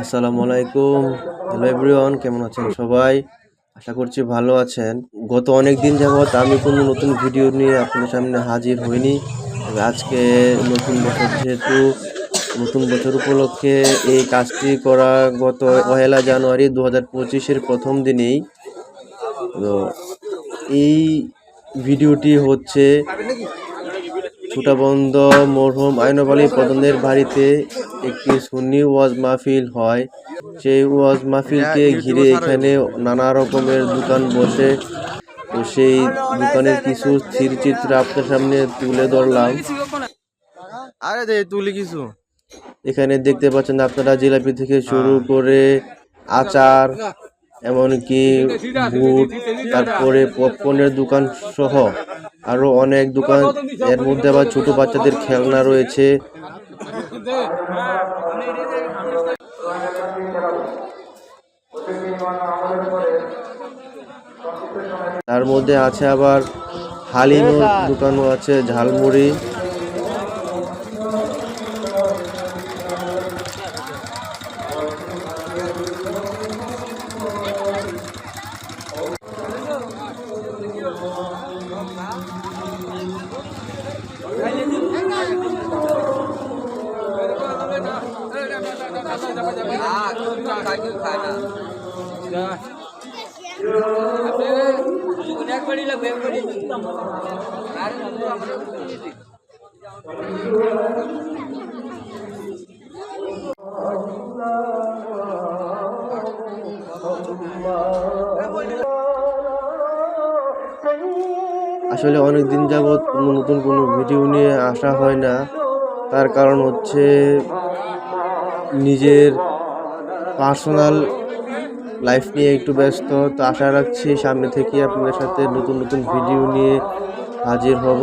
আসসালামু আলাইকুম। Hello everyone, কেমন আছেন সবাই? আশা করছি ভালো আছেন। গত অনেক দিন যাবৎ আমি কোনো নতুন ভিডিও নিয়ে আপনার সামনে হাজির হইনি। তবে আজকে নতুন বছর যেহেতু, নতুন বছর উপলক্ষে এই কাজটি করা গত পহেলা জানুয়ারি দু হাজার পঁচিশের প্রথম দিনেই। তো এই ভিডিওটি হচ্ছে ছুটাবন্দ মরহুম আইনব আলী পদনের বাড়িতে একটি সুন্নি ওয়াজ মাহফিল হয়। সেই ওয়াজ মাহফিলকে ঘিরে এখানে নানা রকমের দোকান বসে। তো সেই দোকানের কিছু স্থিরচিত্র আপনার সামনে তুলে ধরলাম। আরে দে তুলি কিছু। এখানে দেখতে পাচ্ছেন আপনারা জিলাপি থেকে শুরু করে আচার এমনকি বুট তারপরে পপকর্নের দোকান সহ। আরও অনেক দোকান, এর মধ্যে আবার ছোট বাচ্চাদের খেলনা রয়েছে। তার মধ্যে আছে আবার হালিমের দোকানও আছে, ঝালমুড়ি। আসলে অনেক দিন যাবৎ নতুন কোনো ভিডিও নিয়ে আসা হয় না। তার কারণ হচ্ছে নিজের পার্সোনাল লাইফ নিয়ে একটু ব্যস্ত, তো আশা রাখছি সামনে থেকে আপনাদের সাথে নতুন নতুন ভিডিও নিয়ে হাজির হব।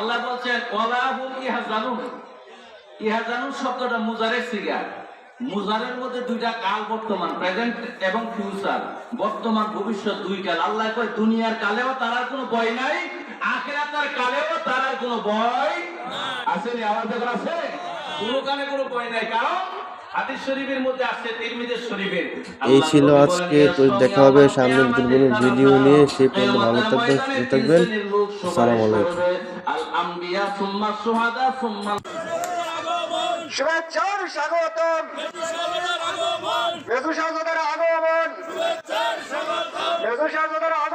আল্লাহ বলছেন ওয়ালাহুম ইহা জানুন ইহা জানুন শব্দটা মুজারের সিগা। মুজারের মধ্যে দুইটা কাল বর্তমান প্রেজেন্ট এবং ফিউচার। বর্তমান ভবিষ্যৎ দুই কাল। আল্লাহ কয় দুনিয়ার কালেও তার আর কোনো ভয় নাই আখিরাতের কালেও তার আর কোনো ভয় আছে নি আমার দেখুন আছে? কোনো কালে কোনো ভয় নাই কারণ এই ছিল আজকে তো দেখা হবে সামনে নতুন কোনো ভিডিও নিয়ে। সেই পর্যন্ত ভালো থাকবেন থাকবেন। আসসালামু আলাইকুম। আল আম্বিয়া সুম্মা সুহাদা সুম্মা শুভেচ্ছার স্বাগতম। মেজু শাহজাদার আগমন। শাহজাদার আগমন